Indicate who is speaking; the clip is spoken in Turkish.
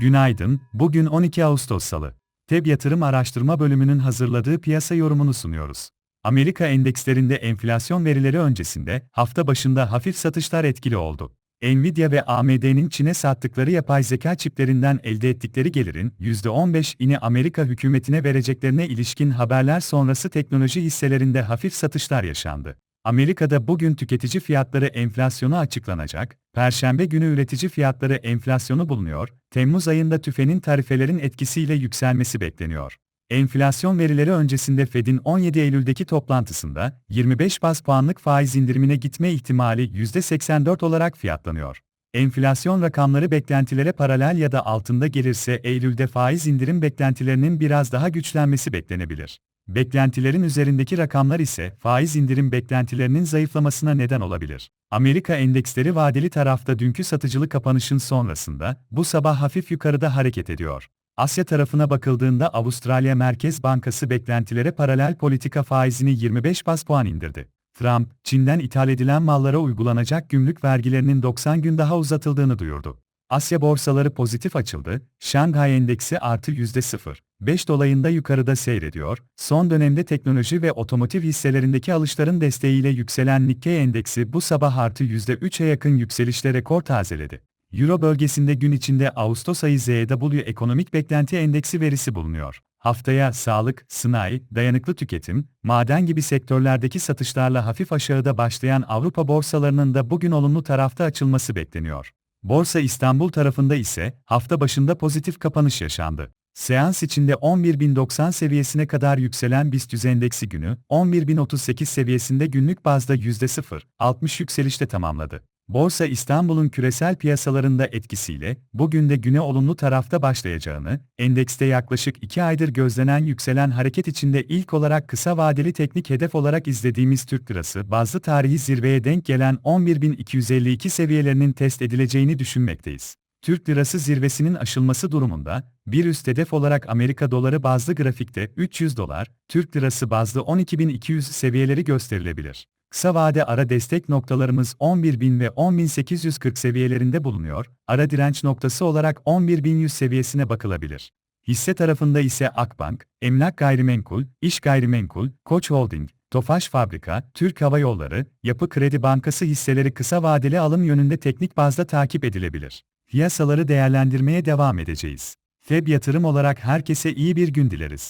Speaker 1: Günaydın, bugün 12 Ağustos Salı. TEB Yatırım Araştırma Bölümünün hazırladığı piyasa yorumunu sunuyoruz. Amerika endekslerinde enflasyon verileri öncesinde hafta başında hafif satışlar etkili oldu. Nvidia ve AMD'nin Çin'e sattıkları yapay zeka çiplerinden elde ettikleri gelirin %15'ini Amerika hükümetine vereceklerine ilişkin haberler sonrası teknoloji hisselerinde hafif satışlar yaşandı. Amerika'da bugün tüketici fiyatları enflasyonu açıklanacak, Perşembe günü üretici fiyatları enflasyonu bulunuyor, Temmuz ayında tüfenin tarifelerin etkisiyle yükselmesi bekleniyor. Enflasyon verileri öncesinde Fed'in 17 Eylül'deki toplantısında 25 bas puanlık faiz indirimine gitme ihtimali %84 olarak fiyatlanıyor. Enflasyon rakamları beklentilere paralel ya da altında gelirse Eylül'de faiz indirim beklentilerinin biraz daha güçlenmesi beklenebilir. Beklentilerin üzerindeki rakamlar ise faiz indirim beklentilerinin zayıflamasına neden olabilir. Amerika endeksleri vadeli tarafta dünkü satıcılı kapanışın sonrasında bu sabah hafif yukarıda hareket ediyor. Asya tarafına bakıldığında Avustralya Merkez Bankası beklentilere paralel politika faizini 25 bas puan indirdi. Trump, Çin'den ithal edilen mallara uygulanacak gümrük vergilerinin 90 gün daha uzatıldığını duyurdu. Asya borsaları pozitif açıldı, Şanghay Endeksi artı %0,5 dolayında yukarıda seyrediyor, son dönemde teknoloji ve otomotiv hisselerindeki alışların desteğiyle yükselen Nikkei Endeksi bu sabah artı %3'e yakın yükselişle rekor tazeledi. Euro bölgesinde gün içinde Ağustos ayı ZW Ekonomik Beklenti Endeksi verisi bulunuyor. Haftaya sağlık, sanayi, dayanıklı tüketim, maden gibi sektörlerdeki satışlarla hafif aşağıda başlayan Avrupa borsalarının da bugün olumlu tarafta açılması bekleniyor. Borsa İstanbul tarafında ise hafta başında pozitif kapanış yaşandı. Seans içinde 11.090 seviyesine kadar yükselen BIST endeksi günü 11.038 seviyesinde günlük bazda %0.60 yükselişte tamamladı. Borsa İstanbul'un küresel piyasalarında etkisiyle bugün de güne olumlu tarafta başlayacağını, endekste yaklaşık 2 aydır gözlenen yükselen hareket içinde ilk olarak kısa vadeli teknik hedef olarak izlediğimiz Türk Lirası bazı tarihi zirveye denk gelen 11.252 seviyelerinin test edileceğini düşünmekteyiz. Türk Lirası zirvesinin aşılması durumunda, bir üst hedef olarak Amerika doları bazlı grafikte 300 dolar, Türk Lirası bazlı 12.200 seviyeleri gösterilebilir. Kısa vade ara destek noktalarımız 11.000 ve 10.840 seviyelerinde bulunuyor, ara direnç noktası olarak 11.100 seviyesine bakılabilir. Hisse tarafında ise Akbank, Emlak Gayrimenkul, İş Gayrimenkul, Koç Holding, Tofaş Fabrika, Türk Hava Yolları, Yapı Kredi Bankası hisseleri kısa vadeli alım yönünde teknik bazda takip edilebilir. Piyasaları değerlendirmeye devam edeceğiz. Feb yatırım olarak herkese iyi bir gün dileriz.